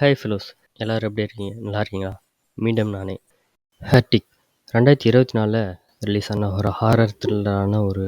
Hi fellows எல்லோரும் எப்படி இருக்கீங்க? நல்லா இருக்கீங்களா? மீண்டும் நானே. ஹேட்டிக் ரெண்டாயிரத்தி இருபத்தி நாலில் ரிலீஸ் ஆன ஒரு ஹாரர் த்ரில்லரான ஒரு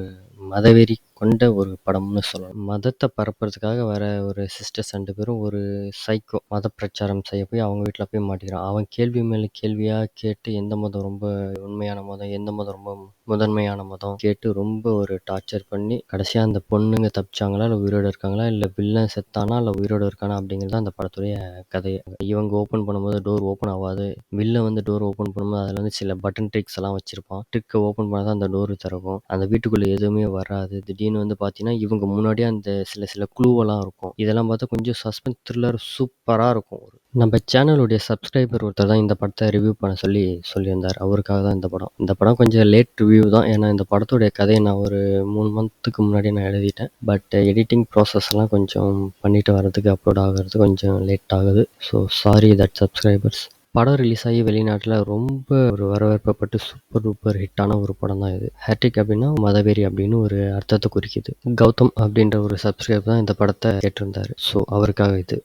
மதவெறி கொண்ட ஒரு படம்னு சொல்லலாம். மதத்தை பரப்புறதுக்காக வர ஒரு சிஸ்டர்ஸ் ரெண்டு பேரும் ஒரு சைக்கோ மத பிரச்சாரம் செய்ய போய் அவங்க வீட்டில் போய் மாட்டிக்கிறான். அவன் கேள்வி மேலே கேள்வியாக கேட்டு எந்த மதம் ரொம்ப உண்மையான மதம் எந்த மதம் ரொம்ப முதன்மையான மதம் கேட்டு ரொம்ப ஒரு டார்ச்சர் பண்ணி கடைசியாக அந்த பொண்ணுங்க தப்பிச்சாங்களா இல்லை உயிரோடு இருக்காங்களா இல்லை வில்லன் செத்தானா இல்லை உயிரோடு இருக்கானா அப்படிங்கிறது அந்த படத்துடைய கதையை இவங்க ஓப்பன் பண்ணும்போது டோர் ஓப்பன் ஆகாது. வில்ல வந்து டோர் ஓப்பன் பண்ணும்போது அதில் வந்து சில பட்டன் ட்ரிக்ஸ் எல்லாம் வச்சுருப்பான். ட்ரிக்கை ஓப்பன் பண்ணால் தான் அந்த டோர் திறக்கும். அந்த வீட்டுக்குள்ளே எதுவுமே வராது. திடீர்னு வந்து பார்த்தீங்கன்னா இவங்க முன்னாடியே அந்த சில சில குழுவெல்லாம் இருக்கும். இதெல்லாம் பார்த்தா கொஞ்சம் சஸ்பென்ஸ் த்ரில்லர் சூப்பராக இருக்கும் ஒரு நம்ம சேனலுடைய சப்ஸ்கிரைபர் ஒருத்தர் தான் இந்த படத்தை ரிவ்யூ பண்ண சொல்லி சொல்லியிருந்தார். அவருக்காக தான் இந்த படம். இந்த படம் கொஞ்சம் லேட் ரிவ்யூ தான். ஏன்னா இந்த படத்துடைய கதையை நான் ஒரு மூணு மந்த்துக்கு முன்னாடி நான் எழுதிட்டேன். பட் எடிட்டிங் ப்ராசஸ்லாம் கொஞ்சம் பண்ணிட்டு வர்றதுக்கு அப்லோட் ஆகிறது கொஞ்சம் லேட் ஆகுது. ஸோ சாரி தட் சப்ஸ்கிரைபர்ஸ் படம் ரிலீஸ் ஆகி வெளிநாட்டில் ரொம்ப ஒரு வரவேற்பப்பட்டு சூப்பர் டூப்பர் ஹிட்டான ஒரு படம் தான் இது. ஹேட்ரிக் அப்படின்னா மதவெறி அப்படின்னு ஒரு அர்த்தத்தை குறிக்குது. கௌதம் அப்படின்ற ஒரு சப்ஸ்கிரைபர் தான் இந்த படத்தை கேட்டிருந்தார். ஸோ அவருக்காக இது.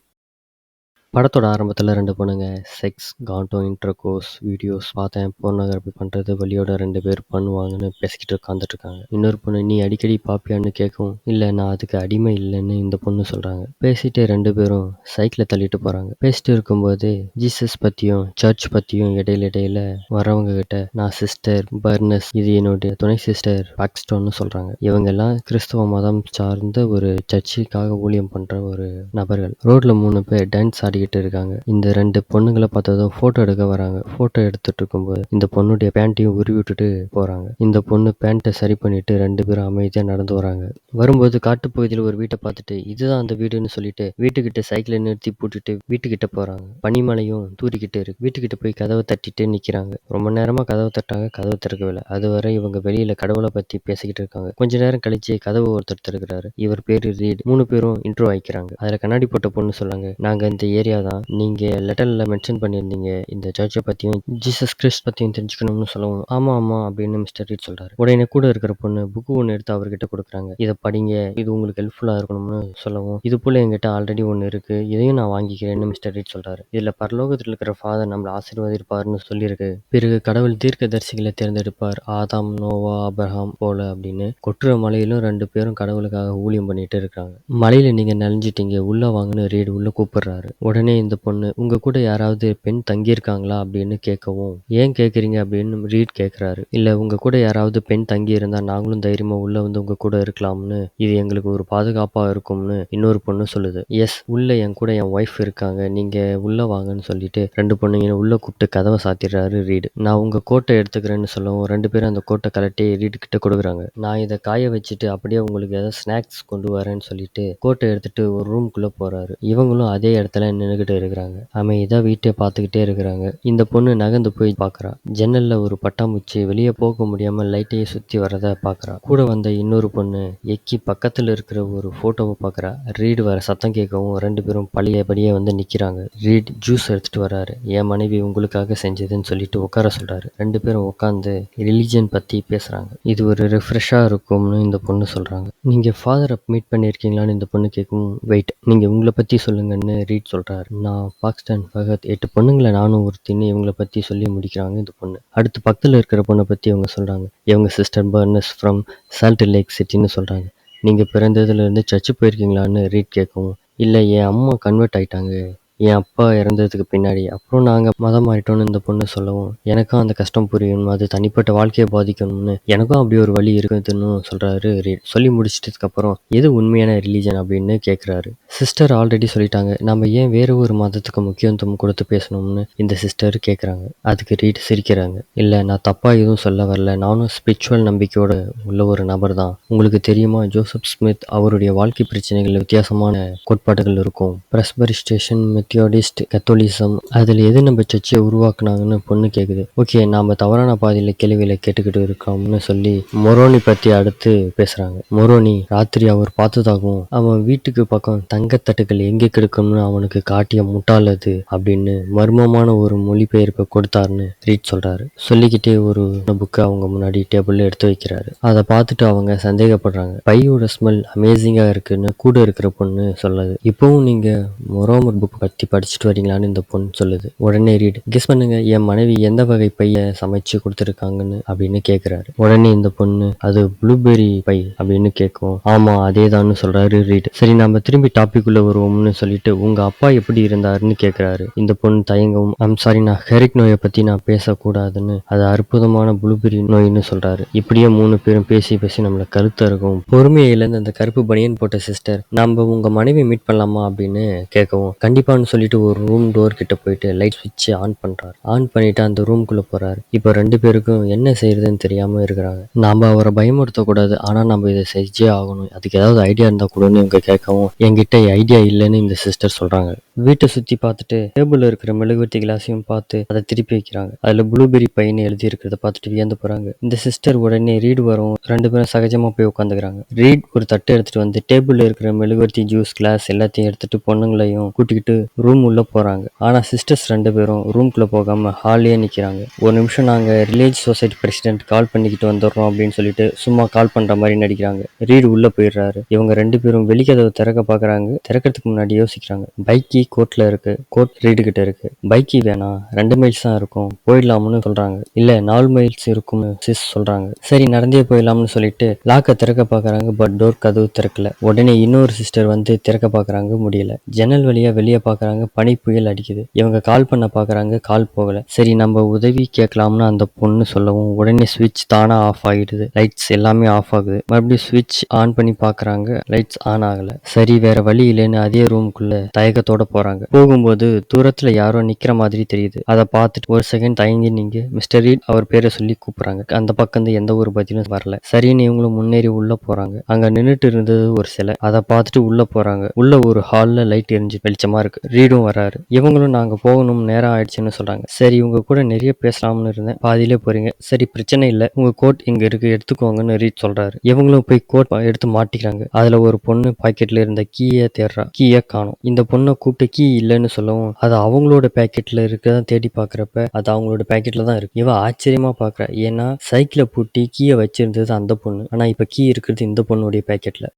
படத்தோட ஆரம்பத்தில் ரெண்டு பொண்ணுங்க செக்ஸ் காண்டோ இன்டர்கோர்ஸ் வீடியோஸ் பார்த்தேன் போர்னோகிராஃபி பண்ணுறது வழியோட ரெண்டு பேர் பண்ணுவாங்கன்னு பேசிக்கிட்டு உட்காந்துட்டு இருக்காங்க இன்னொரு பொண்ணு நீ அடிக்கடி பாப்பியான்னு கேட்கும். இல்லை நான் அதுக்கு அடிமை இல்லைன்னு இந்த பொண்ணு சொல்கிறாங்க பேசிட்டு ரெண்டு பேரும் சைக்கிளை தள்ளிட்டு போகிறாங்க பேசிட்டு இருக்கும்போது ஜீசஸ் பற்றியும் சர்ச் பற்றியும் இடையில இடையில வரவங்க கிட்ட நான் சிஸ்டர் பர்னஸ் இது என்னுடைய துணை சிஸ்டர் பாக்ஸ்டோன்னு சொல்கிறாங்க இவங்க எல்லாம் கிறிஸ்தவ மதம் சார்ந்த ஒரு சர்ச்சுக்காக ஊழியம் பண்ணுற ஒரு நபர்கள். ரோட்ல மூணு பேர் டான்ஸ் ஆடி பண்ணிக்கிட்டு இருக்காங்க. இந்த ரெண்டு பொண்ணுங்களை பார்த்ததும் ஃபோட்டோ எடுக்க வராங்க. ஃபோட்டோ எடுத்துட்டு இருக்கும்போது இந்த பொண்ணுடைய பேண்ட்டையும் உருவி விட்டுட்டு போறாங்க. இந்த பொண்ணு பேண்ட்டை சரி பண்ணிட்டு ரெண்டு பேரும் அமைதியாக நடந்து வராங்க. வரும்போது காட்டுப்பகுதியில் ஒரு வீட்டை பார்த்துட்டு இதுதான் அந்த வீடுன்னு சொல்லிட்டு வீட்டுக்கிட்ட சைக்கிளை நிறுத்தி போட்டுட்டு வீட்டுக்கிட்ட போறாங்க. பனிமலையும் தூரிக்கிட்டு இருக்கு. வீட்டுக்கிட்ட போய் கதவை தட்டிட்டு நிற்கிறாங்க ரொம்ப நேரமாக கதவை தட்டாங்க. கதவை திறக்கவில்லை. அதுவரை இவங்க வெளியில கடவுளை பத்தி பேசிக்கிட்டு இருக்காங்க. கொஞ்ச நேரம் கழிச்சு கதவு ஒருத்தர் திறக்கிறாரு. இவர் பேர் ரீட். மூணு பேரும் இன்ட்ரோ ஆயிக்கிறாங்க. அதில் கண்ணாடி போட்ட பொண்ணு சொல்லாங்க நாங்கள் இந்த ஏரியா ஏரியா தான் நீங்கள் லெட்டரில் மென்ஷன் பண்ணியிருந்தீங்க. இந்த சர்ச்சை பற்றியும் ஜீசஸ் கிறிஸ்ட் பற்றியும் தெரிஞ்சுக்கணும்னு சொல்லவும் ஆமாம் ஆமாம் அப்படின்னு மிஸ்டர் ரீட் சொல்கிறாரு உடனே கூட இருக்கிற பொண்ணு புக்கு ஒன்று எடுத்து அவர்கிட்ட கொடுக்குறாங்க. இதை படிங்க இது உங்களுக்கு ஹெல்ப்ஃபுல்லாக இருக்கணும்னு சொல்லவும் இது போல் எங்கிட்ட ஆல்ரெடி ஒன்று இருக்குது இதையும் நான் வாங்கிக்கிறேன்னு மிஸ்டர் ரீட் சொல்கிறாரு இதில் பரலோகத்தில் இருக்கிற ஃபாதர் நம்மளை ஆசீர்வதிப்பார்னு சொல்லியிருக்கு. பிறகு கடவுள் தீர்க்கதரிசிகளை தேர்ந்தெடுப்பார். ஆதாம் நோவா அப்ரஹாம் போல அப்படின்னு கொட்டுற மலையிலும் ரெண்டு பேரும் கடவுளுக்காக ஊழியம் பண்ணிட்டு இருக்காங்க மலையில நீங்க நனைஞ்சிட்டீங்க உள்ள வாங்கன்னு ரீடு உள்ள கூப்பிடுறாரு. உடனே இந்த பொண்ணு உங்க கூட யாராவது பெண் தங்கியிருக்காங்களா? அப்படின்னு கேட்கவும் ஏன் கேட்குறீங்க? அப்படின்னு ரீட் கேட்குறாரு. இல்லை உங்க கூட யாராவது பெண் தங்கி இருந்தால் நாங்களும் தைரியமா உள்ள வந்து உங்க கூட இருக்கலாம்னு இது எங்களுக்கு ஒரு பாதுகாப்பா இருக்கும்னு இன்னொரு பொண்ணு சொல்லுது. எஸ் உள்ள என் கூட என் ஒய்ஃப் இருக்காங்க. நீங்க உள்ள வாங்கன்னு சொல்லிட்டு ரெண்டு பொண்ணுங்க உள்ள கூப்பிட்டு கதவை சாத்திடுறாரு ரீடு. நான் உங்க கோட்டை எடுத்துக்கிறேன்னு சொல்லவும் ரெண்டு பேரும் அந்த கோட்டை கலட்டி ரீடு கிட்ட கொடுக்குறாங்க. நான் இதை காய வச்சுட்டு அப்படியே உங்களுக்கு ஏதாவது ஸ்நாக்ஸ் கொண்டு வரேன்னு சொல்லிட்டு கோட்டை எடுத்துட்டு ஒரு ரூம்குள்ள போறாரு. இவங்களும் அதே இடத்துல நின்றுக்கிட்டு இருக்கிறாங்க. அமைதியா வீட்டை பார்த்துக்கிட்டே இருக்கிறாங்க. இந்த பொண்ணு நகர்ந்து போய் பாக்குறா ஜன்னல்ல ஒரு பட்டாம்பூச்சி வெளியே போக முடியாமல் லைட்டையே சுத்தி வரதை பாக்குறா கூட வந்த இன்னொரு பொண்ணு எக்கி பக்கத்தில் இருக்கிற ஒரு ஃபோட்டோவை பாக்குறா ரீடு வர சத்தம் கேட்கவும் ரெண்டு பேரும் பழையபடியே வந்து நிக்கிறாங்க. ரீட் ஜூஸ் எடுத்துட்டு வராரு என் மனைவி உங்களுக்காக செஞ்சதுன்னு சொல்லிட்டு உட்கார சொல்றாரு. ரெண்டு பேரும் உட்காந்து ரிலீஜன் பற்றி பேசுகிறாங்க இது ஒரு ரிஃப்ரெஷ்ஷாக இருக்கும்னு இந்த பொண்ணு சொல்றாங்க. நீங்க ஃபாதரை மீட் பண்ணியிருக்கீங்களான்னு இந்த பொண்ணு கேட்கும் வெயிட் நீங்க உங்களை பற்றி சொல்லுங்கன்னு ரீட் சொல்றாங்க. சொல்கிறாரு நான் பாகிஸ்தான் ஃபகத் எட்டு பொண்ணுங்களை நானும் ஒருத்தின்னு இவங்களை பற்றி சொல்லி முடிக்கிறாங்க இந்த பொண்ணு. அடுத்து பக்கத்தில் இருக்கிற பொண்ணை பற்றி இவங்க சொல்கிறாங்க இவங்க sister Barnes from Salt Lake சிட்டின்னு சொல்கிறாங்க நீங்கள் பிறந்ததுலேருந்து சர்ச்சு போயிருக்கீங்களான்னு ரீட் கேட்கவும் இல்லை என் அம்மா கன்வெர்ட் ஆயிட்டாங்க. என் அப்பா இறந்ததுக்கு பின்னாடி அப்புறம் நாங்கள் மதம் மாறிட்டோன்னு இந்த பொண்ணு சொல்லவும் எனக்கும் அந்த கஷ்டம் புரியணும் அது தனிப்பட்ட வாழ்க்கையை பாதிக்கணும்னு எனக்கும் அப்படி ஒரு வழி இருக்குதுன்னு சொல்கிறாரு ரீட் சொல்லி முடிச்சிட்டதுக்கப்புறம் எது உண்மையான ரிலீஜன் அப்படின்னு கேட்குறாரு சிஸ்டர் ஆல்ரெடி சொல்லிட்டாங்க நம்ம ஏன் வேறு ஒரு மதத்துக்கு முக்கியத்துவம் கொடுத்து பேசணும்னு இந்த சிஸ்டர் கேட்குறாங்க அதுக்கு ரீட் சிரிக்கிறாங்க. இல்லை நான் தப்பாக எதுவும் சொல்ல வரல. நானும் ஸ்பிரிச்சுவல் நம்பிக்கையோட உள்ள ஒரு நபர் தான். உங்களுக்கு தெரியுமா ஜோசப் ஸ்மித் அவருடைய வாழ்க்கை பிரச்சனைகள் வித்தியாசமான கோட்பாடுகள் இருக்கும். பிரஸ்பரி ஸ்டேஷன் மெத்தியோடிஸ்ட் கத்தோலிசம் அதில் எது நம்ம சர்ச்சை உருவாக்குனாங்கன்னு பொண்ணு கேட்குது ஓகே நாம் தவறான பாதையில் கேள்விகளை கேட்டுக்கிட்டு இருக்கோம்னு சொல்லி மொரோனி பற்றி அடுத்து பேசுகிறாங்க மொரோனி ராத்திரி அவர் பார்த்ததாகவும் அவன் வீட்டுக்கு பக்கம் தங்கத்தட்டுகள் எங்கே கிடைக்கும்னு அவனுக்கு காட்டிய முட்டாளது அது அப்படின்னு மர்மமான ஒரு மொழிபெயர்ப்பை கொடுத்தாருன்னு ரீட் சொல்கிறாரு சொல்லிக்கிட்டே ஒரு புக்கு அவங்க முன்னாடி டேபிளில் எடுத்து வைக்கிறாரு. அதை பார்த்துட்டு அவங்க சந்தேகப்படுறாங்க. பையோட ஸ்மெல் அமேசிங்காக இருக்குன்னு கூட இருக்கிற பொண்ணு சொல்லுது. இப்போவும் நீங்கள் மொரோமர் புக் பற்றி பற்றி படிச்சுட்டு வரீங்களான்னு இந்த பொண்ணு சொல்லுது. உடனே ரீட் கெஸ் பண்ணுங்க என் மனைவி எந்த வகை பைய சமைச்சு கொடுத்துருக்காங்கன்னு அப்படின்னு கேட்குறாரு உடனே இந்த பொண்ணு அது ப்ளூபெரி பை அப்படின்னு கேட்கும். ஆமா அதேதான்னு சொல்றாரு ரீட். சரி நம்ம திரும்பி டாபிக் உள்ள வருவோம்னு சொல்லிட்டு உங்க அப்பா எப்படி இருந்தாருன்னு கேட்குறாரு இந்த பொண்ணு தயங்கவும் ஐம் சாரி நான் ஹெரிக் நோயை பத்தி நான் பேசக்கூடாதுன்னு அது அற்புதமான ப்ளூபெரி நோயின்னு சொல்றாரு. இப்படியே மூணு பேரும் பேசி பேசி நம்மள கருத்தா இருக்கும். பொறுமையை அந்த கருப்பு பனியன் போட்ட சிஸ்டர் நம்ம உங்க மனைவி மீட் பண்ணலாமா அப்படின்னு கேட்கவும் கண்டிப்பான்னு சொல்லிட்டு ஒரு ரூம் டோர் கிட்ட போயிட்டு லைட் சுவிட்ச் ஆன் பண்றாரு. ஆன் பண்ணிட்டு அந்த ரூம்குள்ள போறாரு. இப்போ ரெண்டு பேருக்கும் என்ன செய்யறதுன்னு தெரியாம இருக்கிறாங்க. நாம அவரை பயமுறுத்த கூடாது ஆனா நம்ம இதை செஞ்சே ஆகணும். அதுக்கு ஏதாவது ஐடியா இருந்தா கூடன்னு இவங்க கேட்கவும் என்கிட்ட ஐடியா இல்லைன்னு இந்த சிஸ்டர் சொல்றாங்க. வீட்டை சுத்தி பார்த்துட்டு டேபிள்ல இருக்கிற மெழுகுவர்த்தி கிளாஸையும் பார்த்து அதை திருப்பி வைக்கிறாங்க. அதுல ப்ளூபெர்ரி பையனு எழுதி இருக்கிறத பார்த்துட்டு வியந்து போறாங்க. இந்த சிஸ்டர் உடனே ரீட் வரும் ரெண்டு பேரும் சகஜமா போய் உட்காந்துக்கிறாங்க. ரீட் ஒரு தட்டு எடுத்துட்டு வந்து டேபிள்ல இருக்கிற மெழுகுவர்த்தி ஜூஸ் கிளாஸ் எல்லாத்தையும் எடுத்துட்டு பொண்ணுங்களையும் கூட்டிக்கிட்டு ரூம் உள்ளே போகிறாங்க ஆனால் சிஸ்டர்ஸ் ரெண்டு பேரும் ரூம்குள்ளே போகாம ஹாலே நிக்கிறாங்க. ஒரு நிமிஷம் நாங்கள் ரிலேஜ் சொசைட்டி பிரசிடென்ட் கால் பண்ணிக்கிட்டு வந்துடுறோம் அப்படின்னு சொல்லிட்டு சும்மா கால் பண்ணுற மாதிரி நடிக்கிறாங்க. ரீடு உள்ளே போயிடுறாரு. இவங்க ரெண்டு பேரும் வெளிக்கதவு திறக்க பார்க்குறாங்க திறக்கிறதுக்கு முன்னாடி யோசிக்கிறாங்க. பைக்கி கோர்ட்டில் இருக்கு. கோர்ட் ரீடு கிட்ட இருக்கு. பைக்கி வேணாம் ரெண்டு மைல்ஸ் தான் இருக்கும் போயிடலாம்னு சொல்றாங்க. இல்லை நாலு மைல்ஸ் இருக்கும்னு சிஸ் சொல்கிறாங்க சரி நடந்தே போயிடலாம்னு சொல்லிட்டு லாக்க திறக்க பார்க்குறாங்க பட் டோர் கதவு திறக்கல. உடனே இன்னொரு சிஸ்டர் வந்து திறக்க பாக்குறாங்க முடியல. ஜன்னல் வழியா பார்க்க பார்க்குறாங்க பனி புயல் அடிக்குது. இவங்க கால் பண்ண பாக்குறாங்க கால் போகல. சரி நம்ம உதவி கேட்கலாம்னு அந்த பொண்ணு சொல்லவும் உடனே சுவிட்ச் தானா ஆஃப் ஆகிடுது. லைட்ஸ் எல்லாமே ஆஃப் ஆகுது. மறுபடியும் சுவிட்ச் ஆன் பண்ணி பாக்குறாங்க லைட்ஸ் ஆன் ஆகல. சரி வேற வழி இல்லைன்னு அதே ரூமுக்குள்ள தயக்கத்தோட போறாங்க. போகும்போது தூரத்துல யாரோ நிக்கிற மாதிரி தெரியுது. அதை பார்த்துட்டு ஒரு செகண்ட் தயங்கி நீங்க மிஸ்டர் ரீட் அவர் பேரை சொல்லி கூப்பிடுறாங்க. அந்த பக்கம் இருந்து எந்த ஒரு பதிலும் வரல. சரின்னு இவங்களும் முன்னேறி உள்ள போறாங்க. அங்க நின்னுட்டு இருந்தது ஒரு சிலை. அதை பார்த்துட்டு உள்ள போறாங்க. உள்ள ஒரு ஹால்ல லைட் எரிஞ்சு வெளிச்சமா இருக்கு. ரீடும் வராரு. இவங்களும் நாங்கள் போகணும் நேரம் ஆயிடுச்சுன்னு சொல்கிறாங்க சரி உங்கள் கூட நிறைய பேசலாம்னு இருந்தேன் பாதியிலே போறீங்க. சரி பிரச்சனை இல்லை உங்கள் கோட் இங்கே இருக்கு எடுத்துக்கோங்கன்னு ரீட் சொல்கிறாரு இவங்களும் போய் கோட் எடுத்து மாட்டிக்கிறாங்க. அதில் ஒரு பொண்ணு பாக்கெட்டில் இருந்த கீயை தேடுறா. கீயை காணும் இந்த பொண்ணை கூப்பிட்டு கீ இல்லைன்னு சொல்லவும் அது அவங்களோட பேக்கெட்டில் இருக்கதான் தேடி பார்க்குறப்ப அது அவங்களோட பேக்கெட்டில் தான் இருக்கு. இவ ஆச்சரியமாக பார்க்குறா ஏன்னா சைக்கிளை பூட்டி கீயை வச்சிருந்தது அந்த பொண்ணு. ஆனால் இப்போ கீ இருக்கிறது இந்த பொண்ணுடைய பேக்கெட்டில்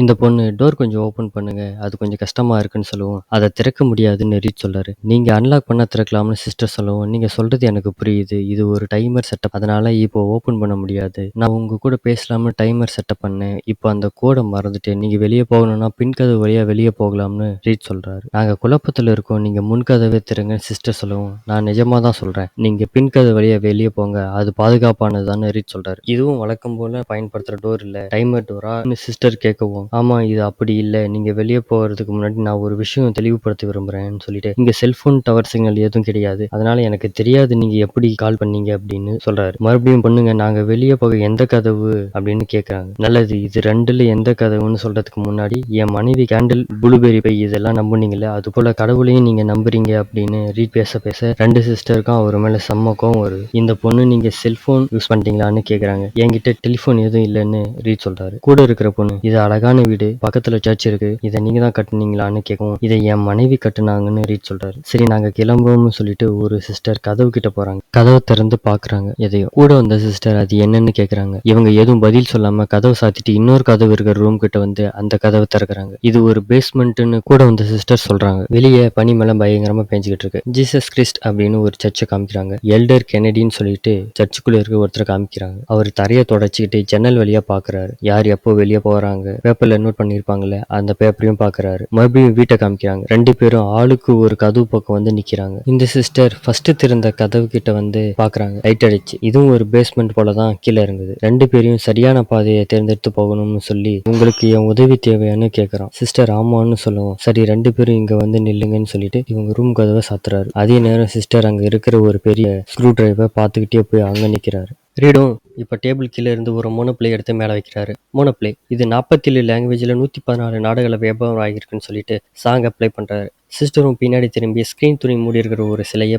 இந்த பொண்ணு டோர் கொஞ்சம் ஓப்பன் பண்ணுங்க அது கொஞ்சம் கஷ்டமா இருக்குன்னு சொல்லவும் அதை திறக்க முடியாதுன்னு ரீச் சொல்றாரு. நீங்க அன்லாக் பண்ண திறக்கலாம்னு சிஸ்டர் சொல்லவும் நீங்க சொல்றது எனக்கு புரியுது. இது ஒரு டைமர் செட்டப் அதனால இப்போ ஓப்பன் பண்ண முடியாது. நான் உங்க கூட பேசலாம்னு டைமர் செட்டப் பண்ணேன். இப்போ அந்த கோடை மறந்துட்டேன். நீங்க வெளியே போகணும்னா பின்கதவு வழியா வெளியே போகலாம்னு ரீச் சொல்றாரு. நாங்க குழப்பத்துல இருக்கோம் நீங்க முன்கதவே திறங்கன்னு சிஸ்டர் சொல்லவும் நான் நிஜமா தான் சொல்றேன். நீங்க பின்கதவு வழியா வெளியே போங்க அது பாதுகாப்பானதுதான் ரீச் சொல்றாரு. இதுவும் வழக்கம் போல பயன்படுத்துற டோர் இல்ல டைமர் டோரா சிஸ்டர் கேட்கவும் ஆமா இது அப்படி இல்ல நீங்க வெளியே போறதுக்கு முன்னாடி நான் ஒரு விஷயம் தெளிவுபடுத்த விரும்புறேன்னு சொல்லிட்டு இங்க செல்போன் டவர் சிக்னல் எதுவும் கிடையாது. அதனால எனக்கு தெரியாது நீங்க எப்படி கால் பண்ணீங்க அப்படின்னு சொல்றாரு. மறுபடியும் பொண்ணுங்க நாங்க வெளியே போக எந்த கதவு அப்படின்னு கேக்குறாங்க. நல்லது இது ரெண்டுல எந்த கதவுன்னு சொல்றதுக்கு முன்னாடி என் மனைவி கேண்டில் ப்ளூபெர்ரி பை இதெல்லாம் நம்புனீங்கல்ல அது போல கடவுளையும் நீங்க நம்புறீங்க அப்படின்னு ரீட் பேச பேச ரெண்டு சிஸ்டருக்கும் அவர் மேல செம்ம கோவம் வருது. இந்த பொண்ணு நீங்க செல்போன் யூஸ் பண்ணிட்டீங்களான்னு கேக்குறாங்க. என்கிட்ட டெலிபோன் எதுவும் இல்லைன்னு ரீட் சொல்றாரு. கூட இருக்கிற பொண்ணு இது அழகான வீடு பக்கத்துல சர்ச் இருக்கு. இதை நீங்க தான் கட்டுனீங்களான்னு கேட்கவும் இதை என் மனைவி கட்டுனாங்கன்னு ரீட் சொல்றாரு. சரி நாங்க கிளம்புவோம்னு சொல்லிட்டு ஒரு சிஸ்டர் கதவு கிட்ட போறாங்க. கதவை திறந்து பாக்குறாங்க எதையோ. கூட வந்த சிஸ்டர் அது என்னன்னு கேக்குறாங்க. இவங்க எதுவும் பதில் சொல்லாம கதவை சாத்திட்டு இன்னொரு கதவு இருக்கிற ரூம் கிட்ட வந்து அந்த கதவை திறக்கிறாங்க இது ஒரு பேஸ்மெண்ட்னு கூட வந்த சிஸ்டர் சொல்றாங்க. வெளியே பனி மேல பயங்கரமா பேஞ்சுக்கிட்டு இருக்கு. ஜீசஸ் கிறிஸ்ட் அப்படின்னு ஒரு சர்ச்சை காமிக்கிறாங்க. எல்டர் கெனடின்னு சொல்லிட்டு சர்ச்சுக்குள்ள இருக்க ஒருத்தர் காமிக்கிறாங்க. அவர் தரையை தொடச்சிக்கிட்டு ஜன்னல் வழியா பாக்குறாரு. யார் எப்போ வெளியே போறாங்க பேப்பர்ல நோட் பண்ணிருப்பாங்கல்ல அந்த பேப்பரையும் பாக்குறாரு. மறுபடியும் வீட்டை காமிக்கிறாங்க. ரெண்டு பேரும் ஆளுக்கு ஒரு கதவு பக்கம் வந்து நிக்கிறாங்க. இந்த சிஸ்டர் ஃபர்ஸ்ட் திறந்த கதவு கிட்ட வந்து பாக்குறாங்க லைட் அடிச்சு. இதுவும் ஒரு பேஸ்மெண்ட் போல தான் கீழே இருந்தது. ரெண்டு பேரையும் சரியான பாதையை தேர்ந்தெடுத்து போகணும்னு சொல்லி உங்களுக்கு என் உதவி தேவையான்னு கேக்குறான். சிஸ்டர் ஆமான்னு சொல்லுவோம் சரி ரெண்டு பேரும் இங்க வந்து நில்லுங்கன்னு சொல்லிட்டு இவங்க ரூம் கதவை சாத்துறாரு. அதே நேரம் சிஸ்டர் அங்க இருக்கிற ஒரு பெரிய ஸ்க்ரூ டிரைவர் பார்த்துக்கிட்டே போய் அங்க நிக்கிறாரு. ரீடும் இப்போ டேபிள் கீழே இருந்து ஒரு மோனோப்ளே எடுத்து மேலே வைக்கிறாரு. மோனோப்ளே இது நாற்பத்தேழு லாங்குவேஜில் நூற்றி பதினாலு நாடுகளை வியாபாரம் ஆகியிருக்குன்னு சொல்லிட்டு சாங் அப்ளை பண்ணுறாரு. சிஸ்டரும் பின்னாடி திரும்பி ஸ்க்ரீன் துணி மூடி இருக்கிற ஒரு சிலையை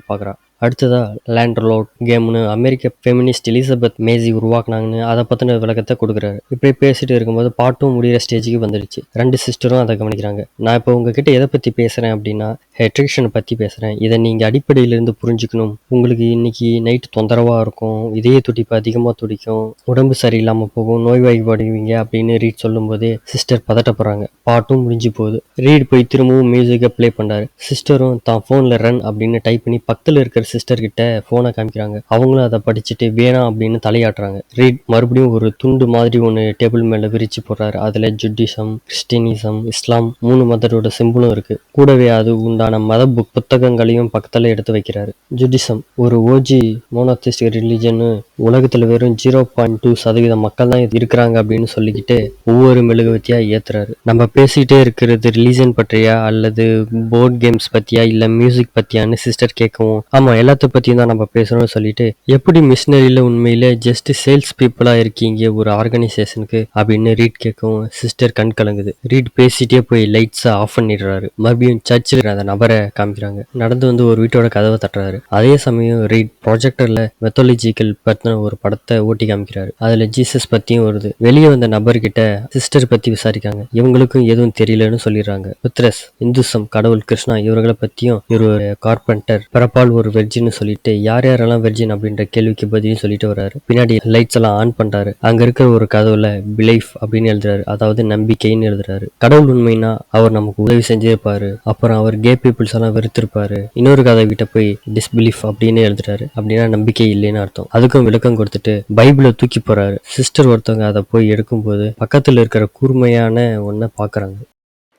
அடுத்ததாக அடுத்ததா லேண்ட்லோட் கேம்னு அமெரிக்க ஃபெமினிஸ்ட் எலிசபெத் மேசி உருவாக்குனாங்கன்னு அதை பற்றின விளக்கத்தை கொடுக்குறாரு. இப்படி பேசிட்டு இருக்கும்போது பாட்டும் முடிகிற ஸ்டேஜுக்கு வந்துடுச்சு. ரெண்டு சிஸ்டரும் அதை கவனிக்கிறாங்க. நான் இப்போ உங்ககிட்ட எதை பற்றி பேசுகிறேன் அப்படின்னா ஹெட்ரிக்ஷனை பற்றி பேசுகிறேன் இதை நீங்கள் அடிப்படையிலேருந்து புரிஞ்சுக்கணும். உங்களுக்கு இன்னைக்கு நைட்டு தொந்தரவாக இருக்கும். இதய துடிப்பு அதிகமாக துடிக்கும். உடம்பு சரியில்லாமல் போகும். நோய்வாய்ப்படுவீங்க அப்படின்னு ரீட் சொல்லும்போதே சிஸ்டர் பதட்டப்படுறாங்க. பாட்டும் முடிஞ்சு போகுது. ரீட் போய் திரும்பவும் மியூசிக்கை ப்ளே பண்ணுறாரு சிஸ்டரும் தான் ஃபோனில் ரன் அப்படின்னு டைப் பண்ணி பக்கத்தில் இருக்கிற சிஸ்டர்கிட்ட ஃபோனை காமிக்கிறாங்க. அவங்களும் அதை படிச்சுட்டு வேணாம் அப்படின்னு தலையாட்டுறாங்க. ரீட் மறுபடியும் ஒரு துண்டு மாதிரி ஒன்று டேபிள் மேலே விரிச்சு போடுறாரு. அதில் ஜுட்டிசம் கிறிஸ்டினிசம் இஸ்லாம் மூணு மதரோட சிம்பிளும் இருக்கு. கூடவே அது உண்டான மத புக் புத்தகங்களையும் பக்கத்தில் எடுத்து வைக்கிறாரு. ஜுட்டிசம் ஒரு ஓஜி மோனோத்திஸ்டிக் ரிலிஜன் உலகத்தில் வெறும் ஜீரோ பாயிண்ட் டூ சதவீத மக்கள் தான் இருக்கிறாங்க அப்படின்னு சொல்லிக்கிட்டு ஒவ்வொரு மெழுகுவத்தியாக ஏத்துறாரு. நம்ம பேசிக்கிட்டே இருக்கிறது ரிலீஜன் பற்றியா அல்லது போர்ட் கேம்ஸ் பற்றியா இல்லை மியூசிக் பற்றியான்னு சிஸ்டர் கேட்கவும் ஆமாம் எல்லாத்த பற்றியும் தான் நம்ம பேசணும்னு சொல்லிட்டு எப்படி மிஷினரியில உண்மையில் ஜஸ்ட் சேல்ஸ் பீப்புளா இருக்கீங்க ஒரு ஆர்கனைசேஷனுக்கு அப்படின்னு ரீட் கேட்கவும் சிஸ்டர் கண் கலங்குது. ரீட் பேசிட்டே போய் லைட்ஸை ஆஃப் பண்ணிடுறாரு. மறுபடியும் சர்ச்சில் அந்த நபரை காமிக்கிறாங்க. நடந்து வந்து ஒரு வீட்டோட கதவை தட்டுறாரு. அதே சமயம் ரீட் ப்ராஜெக்டர்ல மெத்தோலஜிக்கல் பத்தின ஒரு படத்தை ஓட்டி காமிக்கிறாரு. அதுல ஜீசஸ் பத்தியும் வருது. வெளியே வந்த நபர்கிட்ட சிஸ்டர் பத்தி விசாரிக்காங்க இவங்களுக்கும் எதுவும் தெரியலன்னு சொல்லிடுறாங்க. புத்ரஸ் இந்துசம் கடவுள் கிருஷ்ணா இவர்களை பத்தியும் இவர் ஒரு கார்பெண்டர் பிறப்பால் ஒரு வெர்ஜின்னு சொல்லிட்டு யார் யாரெல்லாம் வெர்ஜின் அப்படின்ற கேள்விக்கு பதிலும் சொல்லிட்டு வர்றாரு. பின்னாடி லைட்ஸ் எல்லாம் ஆன் பண்றாரு. அங்க இருக்கிற ஒரு கதவுல பிலைஃப் அப்படின்னு எழுதுறாரு. அதாவது நம்பிக்கைன்னு எழுதுறாரு. கடவுள் உண்மைனா அவர் நமக்கு உதவி செஞ்சிருப்பாரு. அப்புறம் அவர் கே பீப்புள்ஸ் எல்லாம் வெறுத்திருப்பாரு. இன்னொரு கதை கிட்ட போய் டிஸ்பிலீஃப் அப்படின்னு எழுதுறாரு. அப்படின்னா நம்பிக்கை இல்லைன்னு அர்த்தம். அதுக்கும் விளக்கம் கொடுத்துட்டு பைபிளை தூக்கி போறாரு. சிஸ்டர் ஒருத்தவங்க அதை போய் எடுக்கும்போது பக்கத்துல இருக்கிற கூர்மையான ஒன்றை பாக்குறாங்க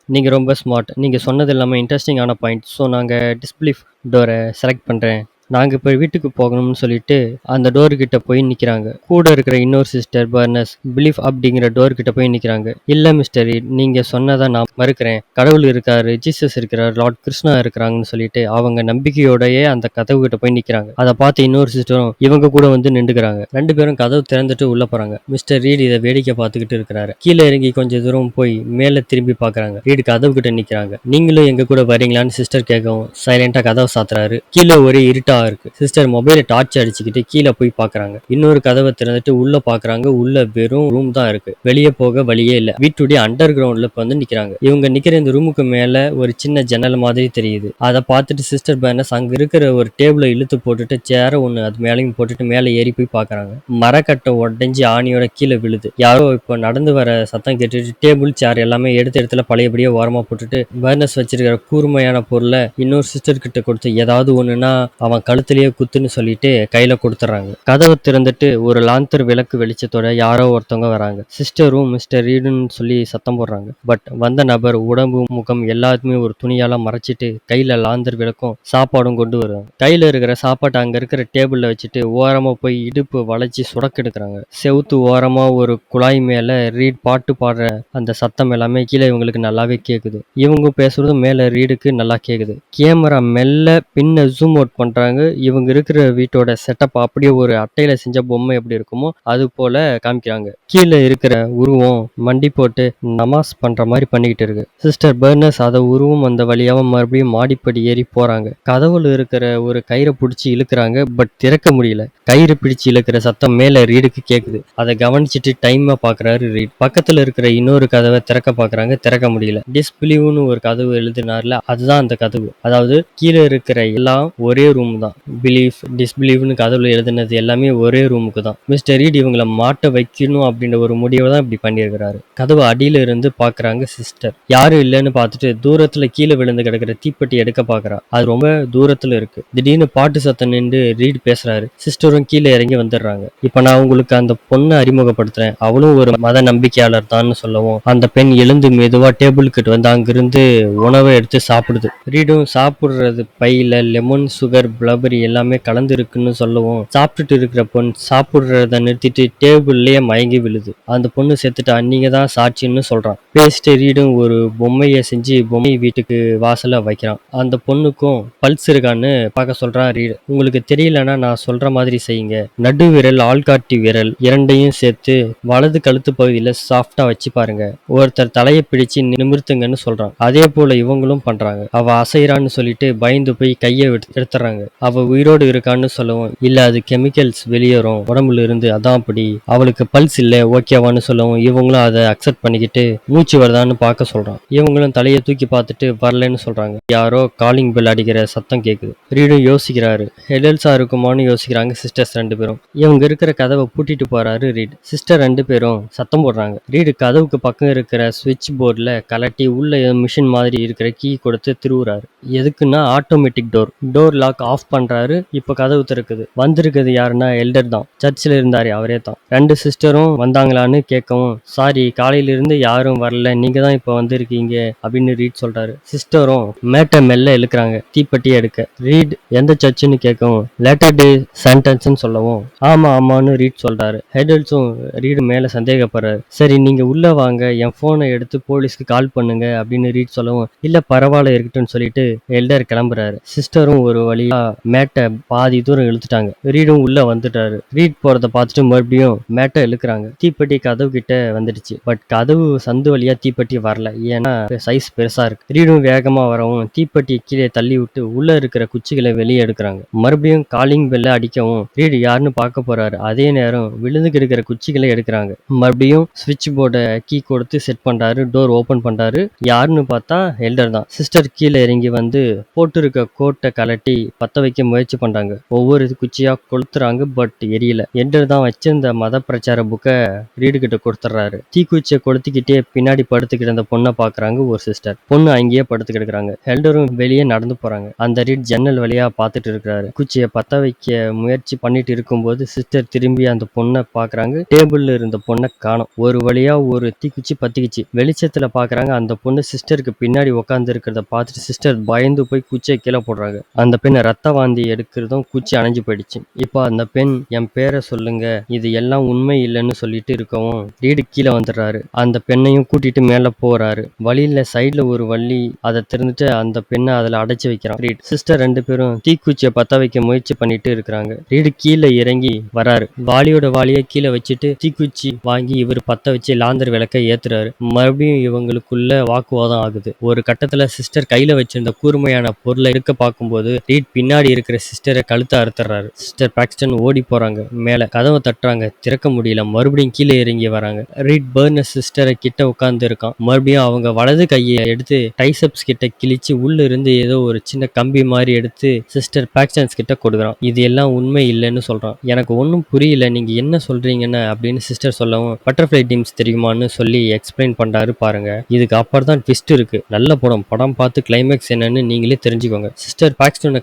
நீங்கள் ரொம்ப ஸ்மார்ட் நீங்கள் சொன்னது எல்லாமே இன்ட்ரெஸ்டிங்கான பாயிண்ட் ஸோ நாங்கள் டிஸ்பிலீஃப் டோரை செலக்ட் பண்ணுறேன் நாங்கள் இப்போ வீட்டுக்கு போகணும்னு சொல்லிட்டு அந்த டோர் கிட்ட போய் நிற்கிறாங்க கூட இருக்கிற இன்னொரு சிஸ்டர் பர்னஸ் பிலீஃப் அப்படிங்கிற டோர் கிட்ட போய் நிற்கிறாங்க இல்லை மிஸ்டர் நீங்கள் சொன்னதை நான் மறுக்கிறேன். கடவுள் இருக்காரு ஜீசஸ் இருக்கிறார் லார்ட் கிருஷ்ணா இருக்கிறாங்கன்னு சொல்லிட்டு அவங்க நம்பிக்கையோடயே அந்த கதவு கிட்ட போய் நிற்கிறாங்க அதை பார்த்து இன்னொரு சிஸ்டரும் இவங்க கூட வந்து நின்றுக்கிறாங்க. ரெண்டு பேரும் கதவு திறந்துட்டு உள்ள போறாங்க. மிஸ்டர் ரீட் இதை வேடிக்கை பார்த்துக்கிட்டு இருக்கிறாரு. கீழே இறங்கி கொஞ்சம் தூரம் போய் மேலே திரும்பி பார்க்கறாங்க. ரீடு கதவு கிட்ட நிற்கிறாங்க நீங்களும் எங்க கூட வரீங்களான்னு சிஸ்டர் கேட்கவும் சைலண்டா கதவை சாத்துறாரு. கீழே ஒரே இருட்டா இருக்கு. சிஸ்டர் மொபைலை டார்ச் அடிச்சுக்கிட்டு கீழே போய் பாக்குறாங்க. இன்னொரு கதவை திறந்துட்டு உள்ள பாக்குறாங்க. உள்ள வெறும் ரூம் தான் இருக்கு. வெளியே போக வழியே இல்ல. வீட்டுடைய அண்டர் கிரவுண்ட்ல வந்து நிக்கிறாங்க. இவங்க நிக்கிற இந்த ரூமுக்கு மேல ஒரு சின்ன ஜன்னல் மாதிரி தெரியுது. அதை பார்த்துட்டு சிஸ்டர் பேனஸ் அங்க இருக்கிற ஒரு டேபிளை இழுத்து போட்டுட்டு சேர ஒண்ணு அது மேலேயும் போட்டுட்டு மேலே ஏறி போய் பாக்குறாங்க. மரக்கட்டை உடஞ்சி ஆணியோட கீழே விழுது. யாரோ இப்போ நடந்து வர சத்தம் கேட்டுட்டு டேபிள் சேர் எல்லாமே எடுத்த இடத்துல பழையபடியே ஓரமா போட்டுட்டு பேர்னஸ் வச்சிருக்கிற கூர்மையான பொருளை இன்னொரு சிஸ்டர் கிட்ட கொடுத்து ஏதாவது ஒண்ணுன்னா அவன் கழுத்திலேயே குத்துன்னு சொல்லிட்டு கையில கொடுத்துட்றாங்க கதவை திறந்துட்டு ஒரு லாந்தர் விளக்கு வெளிச்சத்தோட யாரோ ஒருத்தவங்க வராங்க. சிஸ்டரும் மிஸ்டர் ரீடுன்னு சொல்லி சத்தம் போடுறாங்க. பட் வந்த நபர் உடம்பு முகம் எல்லாத்துமே ஒரு துணியால மறைச்சிட்டு கையில லாந்தர் விளக்கும் சாப்பாடும் கொண்டு வருவாங்க. கையில இருக்கிற சாப்பாட்டை அங்க இருக்கிற டேபிள்ல வச்சுட்டு ஓரமா போய் இடுப்பு வளைச்சி சுடக்கெடுக்கிறாங்க செவுத்து ஓரமா ஒரு குழாய் மேல ரீட் பாட்டு பாடுற அந்த சத்தம் எல்லாமே கீழே இவங்களுக்கு நல்லாவே கேக்குது. இவங்க பேசுறதும் மேல ரீடுக்கு நல்லா கேக்குது. கேமரா மெல்ல பின்ன ஜூம் அவுட் பண்றாங்க. இவங்க இருக்கிற வீட்டோட செட்டப் அப்படியே ஒரு அட்டையில செஞ்ச பொம்மை எப்படி இருக்குமோ அது போல காமிக்கிறாங்க. கீழே இருக்கிற உருவம் மண்டி போட்டு நமாஸ் பண்ற மாதிரி பண்ணிக்கிட்டு இருக்கு. சிஸ்டர் பர்னஸ் அதை உருவம் அந்த வழியாவும் மறுபடியும் மாடிப்படி ஏறி போறாங்க. கதவுல இருக்கிற ஒரு கயிறை பிடிச்சி இழுக்கிறாங்க பட் திறக்க முடியல. கயிறு பிடிச்சு இழுக்கிற சத்தம் மேல ரீடுக்கு கேக்குது. அதை கவனிச்சிட்டு டைமா பாக்குறாரு ரீட். பக்கத்துல இருக்கிற இன்னொரு கதவை திறக்க பாக்குறாங்க திறக்க முடியல. டிஸ்பிளிவ்னு ஒரு கதவு எழுதினார்ல அதுதான் அந்த கதவு. அதாவது கீழே இருக்கிற எல்லாம் ஒரே ரூம் தான். பிலீஃப் டிஸ்பிலீவ்னு கதவுல எழுதினது எல்லாமே ஒரே ரூமுக்கு தான். மிஸ்டர் ரீட் இவங்களை மாட்ட வைக்கணும் அப்படின்ற ஒரு முடிவை தான் இப்படி பண்ணியிருக்கிறாரு. கதவு அடியில இருந்து பாக்குறாங்க சிஸ்டர் யாரும் இல்லைன்னு பார்த்துட்டு தூரத்துல கீழே விழுந்து கிடக்கிற தீப்பெட்டி எடுக்க பாக்குறா. அது ரொம்ப தூரத்துல இருக்கு. திடீர்னு பாட்டு சத்தம் நின்று ரீட் பேசுறாரு. சிஸ்டரும் கீழே இறங்கி வந்துடுறாங்க. இப்ப நான் உங்களுக்கு அந்த பொண்ணை அறிமுகப்படுத்துறேன். அவளும் ஒரு மத நம்பிக்கையாளர் தான் சொல்லவும் அந்த பெண் எழுந்து மெதுவா டேபிள் கிட்ட வந்து அங்கிருந்து உணவை எடுத்து சாப்பிடுது. ரீடும் சாப்பிடுறது பையில லெமன் சுகர் பிளபரி எல்லாமே கலந்து இருக்குன்னு சொல்லவும். சாப்பிட்டுட்டு இருக்கிற பொண் சாப்பிடுறத நிறுத்திட்டு டேபிள்லயே மயங்கி விழுது. அந்த பொண்ணு செத்துட்டா நீங்க தான் சாட்சின்னு சொல்றான். பேசிட்டு ரீடும் ஒரு பொம்மையை செஞ்சு பொம்மை வீட்டுக்கு வாசல வைக்கிறான். அந்த பொண்ணுக்கும் பல்ஸ் இருக்கான்னு பார்க்க சொல்றான் ரீடு. உங்களுக்கு தெரியலன்னா நான் சொல்ற மாதிரி செய்யுங்க. நடு விரல் ஆள்காட்டி விரல் இரண்டையும் சேர்த்து வலது கழுத்து பகுதியில சாஃப்டா வச்சு பாருங்க. ஒருத்தர் தலையை பிடிச்சு நிமிர்த்துங்கன்னு சொல்றான். அதே போல இவங்களும் பண்றாங்க. அவ அசைறான்னு சொல்லிட்டு பயந்து போய் கையை எடுத்துறாங்க. அவ உயிரோடு இருக்கான்னு சொல்லவும். இல்ல அது கெமிக்கல்ஸ் வெளியேறும். உடம்புல இருந்து அதான் அப்படி. அவளுக்கு பல்ஸ் இல்ல ஓகேவான்னு சொல்லவும். இவங்களும் அதை அக்செப்ட் பண்ணிக்கிட்டு மூச்சு வருதான்னு பார்க்க சொல்றான். இவங்களும் தலையை தூக்கி பார்த்துட்டு வரலன்னு சொல்றாங்க. யாரோ காலிங் பெல் அடிக்கிற சத்தம் கேக்குது. ரீடும் யோசிக்கிறாரு. ஹெடல்ஸா இருக்குமான்னு யோசிக்கிறாங்க சிஸ்டர்ஸ் ரெண்டு பேரும். இவங்க இருக்கிற கதவை பூட்டிட்டு போறாரு ரீட் சிஸ்டர் ரெண்டு பேரும் சத்தம் போடுறாங்க. ரீடு கதவுக்கு பக்கம் இருக்கிற சுவிட்ச் போர்டில் கலட்டி உள்ள மிஷின் மாதிரி இருக்கிற கீ கொடுத்து திருவுறாரு. எதுக்குன்னா automatic door door lock off பண்றாரு. இப்போ கதவு திறக்குது. வந்திருக்குது யாருன்னா எல்டர் தான். சர்ச்சில் இருந்தாரு அவரே தான். ரெண்டு சிஸ்டரும் வந்தாங்களான்னு கேட்கவும் சாரி காலையிலிருந்து யாரும் வரல. நீங்க தான் இப்போ வந்திருக்கீங்க. அப்படின்னு ரீட் சொல்றாரு. சிஸ்டரும் மேட்டை மெல்ல இழுக்கிறாங்க. தீப்பெட்டி எடுக்க. ரீட் எந்த சர்ச்சுன்னு கேட்கவும் லேட்டர் டே சென்டென்ஸ்னு சொல்லவும். ஆமா ஆமான்னு ரீட் சொல்றாரு. ஹெடல்ஸும் ரீடு மேல சந்தேகப்படுறாரு. சரி நீங்க உள்ள வாங்க. என் போனை எடுத்து போலீஸ்க்கு கால் பண்ணுங்க. அப்படின்னு ரீட் சொல்லவும் இல்ல பரவாயில்ல இருக்கட்டும்னு சொல்லிட்டு எல்டர் கிளம்புறாரு. சிஸ்டரும் ஒரு வழியா மேட்டை பாதி தூரம் இழுத்துட்டாங்க. ரீடும் உள்ள வந்துட்டாரு. ரீட் போறத பார்த்துட்டு மறுபடியும் மேட்டை இழுக்கிறாங்க. தீப்பெட்டி கதவு கிட்ட வந்துடுச்சு. பட் கதவு சந்து வழியா தீப்பெட்டி வரல. ஏன்னா சைஸ் பெருசா இருக்கு. ரீடும் வேகமா வரவும் தீப்பெட்டி கீழே தள்ளி விட்டு உள்ள இருக்கிற குச்சிகளை வெளியே எடுக்கிறாங்க. மறுபடியும் காலிங் பெல்ல அடிக்கவும் ரீடு யாருன்னு பார்க்க போறாரு. அதே நேரம் விழுந்து இருக்கிற குச்சிகளை எடுக்கிறாங்க. மறுபடியும் சுவிட்ச் போர்டை கீ கொடுத்து செட் பண்றாரு. டோர் ஓபன் பண்றாரு. யாருன்னு பார்த்தா எல்டர் தான். சிஸ்டர் கீழே இறங்கி வந்து போட்டிருக்க கோட்டை கலட்டி பத்த வைக்க முயற்சி பண்றாங்க. ஒவ்வொரு குச்சியா கொளுத்துறாங்க பட் எரியல. எண்டர் தான் வச்சிருந்த மத பிரச்சார புக்கை ரீடு கிட்ட கொடுத்துட்றாரு தீக்குச்சியை கொளுத்திக்கிட்டே பின்னாடி படுத்துக்கிட்டு அந்த பொண்ணை பாக்குறாங்க ஒரு சிஸ்டர் பொண்ணு அங்கேயே படுத்து கிடக்குறாங்க எல்டரும் வெளியே நடந்து போறாங்க. அந்த ரீட் ஜன்னல் வழியா பார்த்துட்டு இருக்கிறாரு. குச்சியை பத்த வைக்க முயற்சி பண்ணிட்டு இருக்கும்போது சிஸ்டர் திரும்பி அந்த பொண்ணை பாக்குறாங்க. டேபிள்ல இருந்த பொண்ணை காணும். ஒரு வழியா ஒரு தீக்குச்சி பத்திக்குச்சு. வெளிச்சத்துல பாக்குறாங்க. அந்த பொண்ணு சிஸ்டருக்கு பின்னாடி உட்காந்து இருக்கிறத பார்த்துட்டு சிஸ்டர் பயந்து போய் குச்சியை கீழே போடுறாங்க. அந்த பெண்ணை ரத்த வாந்தி எடுக்கிறதும் குச்சி அணைஞ்சு போயிடுச்சு. இப்போ அந்த பெண் என் பேரை சொல்லுங்க. இது எல்லாம் உண்மை இல்லைன்னு சொல்லிட்டு இருக்கவும் ரீடு கீழே வந்துடுறாரு. அந்த பெண்ணையும் கூட்டிட்டு மேல போறாரு. வழியில சைடுல ஒரு வள்ளி அதை திறந்துட்டு அந்த பெண்ணை அதுல அடைச்சி வைக்கிறான். ரீட் சிஸ்டர் ரெண்டு பேரும் தீக்குச்சியை பத்த வைக்க முயற்சி பண்ணிட்டு இருக்கிறாங்க. ரீடு கீழே இறங்கி வராரு. வாளியோட வாளியை கீழே வச்சுட்டு தீக்குச்சி வாங்கி இவர் பத்த வச்சு லாந்தர் விளக்க ஏத்துறாரு. மறுபடியும் இவங்களுக்குள்ள வாக்குவாதம் ஆகுது. ஒரு கட்டத்துல சிஸ்டர் கையில வச்சிருந்த கூர்மையான பொருளை எடுக்க பார்க்கும்போது ரீட் பின்னாடி இருக்கிற சிஸ்டரை கழுத்தை அறுத்துறாரு சிஸ்டர் பாக்ஸ்டன் ஓடி போறாங்க. மேல கதவை தட்டுறாங்க. திறக்க முடியல. மறுபடியும் கீழே இறங்கி வராங்க. ரீட் பர்னர் சிஸ்டரை கிட்ட உட்கார்ந்து இருக்கான். மறுபடியும் அவங்க வலது கையை எடுத்து டைசப்ஸ் கிட்ட கிழிச்சு உள்ள இருந்து ஏதோ ஒரு சின்ன கம்பி மாதிரி எடுத்து சிஸ்டர் பாக்ஸ்டன்ஸ் கிட்ட கொடுக்குறான். இது எல்லாம் உண்மை இல்லைன்னு சொல்றான். எனக்கு ஒன்றும் புரியல. நீங்க என்ன சொல்றீங்கன்னு அப்படின்னு சிஸ்டர் சொல்லவும் பட்டர்ஃப்ளை டீம்ஸ் தெரியுமான்னு சொல்லி எக்ஸ்பிளைன் பண்றாரு பாருங்க. இதுக்கு அப்புறம் தான் ட்விஸ்ட் இருக்கு. நல்ல படம். படம் பார்த்து கிளைமேக்ஸ் என்னன்னு நீங்களே தெரிஞ்சுக்கோங்க. சிஸ்டர் பாக்ஸ்டனை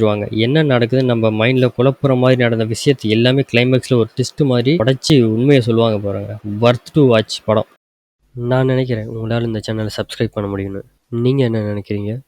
கண்டுபிடிச்சிருவாங்க என்ன நடக்குதுன்னு நம்ம மைண்ட்ல குழப்புற மாதிரி நடந்த விஷயத்தை எல்லாமே கிளைமேக்ஸ்ல ஒரு டெஸ்ட் மாதிரி உடைச்சி உண்மையை சொல்லுவாங்க பாருங்க. வர்த் டு வாட்ச் படம். நான் நினைக்கிறேன் உங்களால் இந்த சேனலை சப்ஸ்கிரைப் பண்ண முடியும்னு. நீங்கள் என்ன நினைக்கிறீங்க?